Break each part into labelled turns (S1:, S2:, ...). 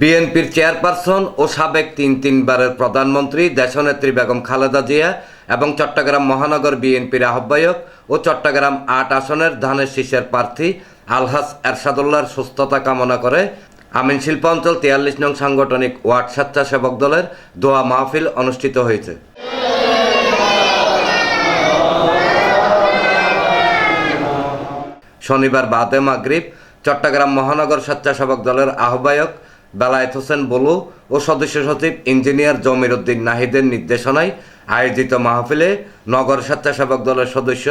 S1: বিএনপির চেয়ারপারসন ও সাবেক তিন তিনবারের প্রধানমন্ত্রী দেশনেত্রী বেগম খালেদা জিয়া এবং চট্টগ্রাম মহানগর বিএনপির আহ্বায়ক ও চট্টগ্রাম আট আসনের ধানের শীষের প্রার্থী আলহাস এরশাদুল্লাহর সুস্থতা কামনা করে আমিন শিল্প অঞ্চল তিয়াল্লিশ নং সাংগঠনিক ওয়ার্ড স্বেচ্ছাসেবক দলের দোয়া মাহফিল অনুষ্ঠিত হয়েছে। শনিবার বাদে মাগরিব চট্টগ্রাম মহানগর স্বেচ্ছাসেবক দলের আহ্বায়ক বেলায়েত হোসেন বলু ও সদস্য সচিব ইঞ্জিনিয়ার জমির উদ্দিন নাহিদের নির্দেশনায় আয়োজিত মাহফিলে নগর স্বেচ্ছাসেবক দলের সদস্য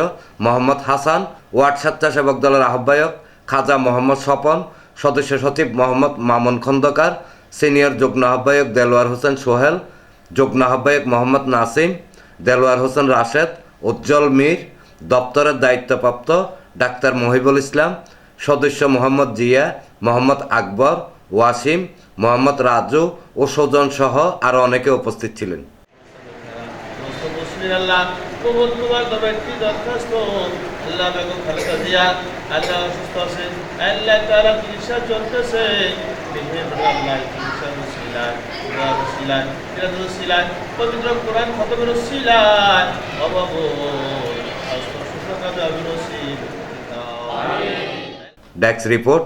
S1: মোহাম্মদ হাসান, ওয়ার্ড স্বেচ্ছাসেবক দলের আহ্বায়ক খাজা মোহাম্মদ স্বপন, সদস্য সচিব মোহাম্মদ মামুন খন্দকার, সিনিয়র যুগ্ম আহ্বায়ক দেলোয়ার হোসেন সোহেল, যুগ্ম আহ্বায়ক মোহাম্মদ নাসিম, দেলোয়ার হোসেন রাশেদ, উজ্জ্বল মীর, দপ্তরের দায়িত্বপ্রাপ্ত ডাক্তার মহিবুল ইসলাম, সদস্য মোহাম্মদ জিয়া, মোহাম্মদ আকবর ওয়াসিম মোহাম্মদ রাজু ও সুজন সহ আরও অনেকে উপস্থিত ছিলেন।
S2: মুসলিম আল্লাহ কবুল তবে একটি দরখাস্ত? আল্লাহ বেগম খালেদা জিয়া আল্লাহ অসুস্থ আছে আল্লাহ তারা চিকিৎসা চলতেছে। বিঘ্নের আল্লাহ চিকিৎসা রসিলান দোয়া রসিলান কিরাত রসিলান পবিত্র কোরআন খতমের
S1: desk report